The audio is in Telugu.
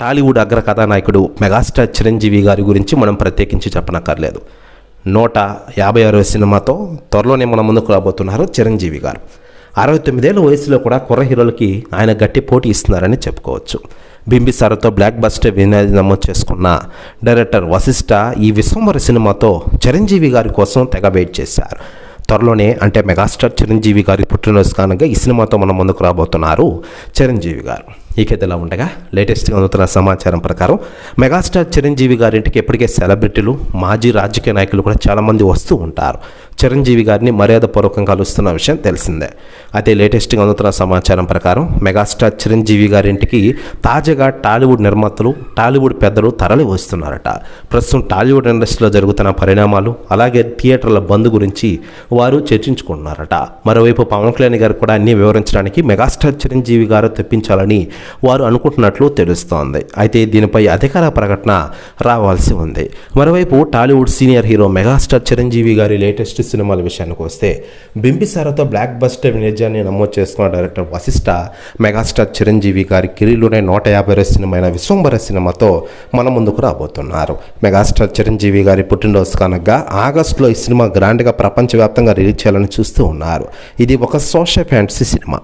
టాలీవుడ్ అగ్ర కథానాయకుడు మెగాస్టార్ చిరంజీవి గారి గురించి మనం ప్రత్యేకించి చెప్పనక్కర్లేదు. నూట యాభై ఆరో సినిమాతో త్వరలోనే మన ముందుకు రాబోతున్నారు చిరంజీవి గారు. అరవై తొమ్మిదేళ్ళ వయసులో కూడా కుర్ర హీరోలకి ఆయన గట్టి పోటీ ఇస్తున్నారని చెప్పుకోవచ్చు. బింబిసారతో బ్లాక్ బస్టర్ వినాది నమోదు చేసుకున్న డైరెక్టర్ వశిష్ఠ ఈ విశ్వమర సినిమాతో చిరంజీవి గారి కోసం తెగ వెయిట్ చేశారు. త్వరలోనే అంటే మెగాస్టార్ చిరంజీవి గారి పుట్టినరోజు కానుక ఈ సినిమాతో మన ముందుకు రాబోతున్నారు చిరంజీవి గారు. ఇక ఉండగా లేటెస్ట్గా అందుతున్న సమాచారం ప్రకారం మెగాస్టార్ చిరంజీవి గారింటికి ఎప్పటికే సెలబ్రిటీలు మాజీ రాజకీయ నాయకులు కూడా చాలామంది వస్తూ ఉంటారు. చిరంజీవి గారిని మర్యాదపూర్వకంగా కలుస్తున్న విషయం తెలిసిందే. అయితే లేటెస్ట్గా అందుతున్న సమాచారం ప్రకారం మెగాస్టార్ చిరంజీవి గారింటికి తాజాగా టాలీవుడ్ నిర్మాతలు టాలీవుడ్ పెద్దలు తరలి వస్తున్నారట ప్రస్తుతం టాలీవుడ్ ఇండస్ట్రీలో జరుగుతున్న పరిణామాలు అలాగే థియేటర్ల బంద్ గురించి వారు చర్చించుకుంటున్నారట. మరోవైపు పవన్ కళ్యాణ్ గారు కూడా అన్ని వివరించడానికి మెగాస్టార్ చిరంజీవి గారు తెప్పించాలని వారు అనుకుంటున్నట్లు తెలుస్తోంది. అయితే దీనిపై అధికార ప్రకటన రావాల్సి ఉంది. మరోవైపు Tollywood senior hero megastar Chiranjeevi గారి లేటెస్ట్ సినిమాల విషయానికి వస్తే బింబిసారతో బ్లాక్ బస్టర్ విజయాన్ని నమోదు చేసుకున్న డైరెక్టర్ వశిష్ట మెగాస్టార్ చిరంజీవి గారి కిరీలోనే నూట యాభై సినిమా అయిన విశ్వంబర సినిమాతో మన ముందుకు రాబోతున్నారు. మెగాస్టార్ చిరంజీవి గారి పుట్టినరోజు కనుక ఆగస్టులో ఈ సినిమా గ్రాండ్గా ప్రపంచవ్యాప్తంగా రిలీజ్ చేయాలని చూస్తూ ఉన్నారు. ఇది ఒక సోషల్ ఫ్యాంటసీ సినిమా.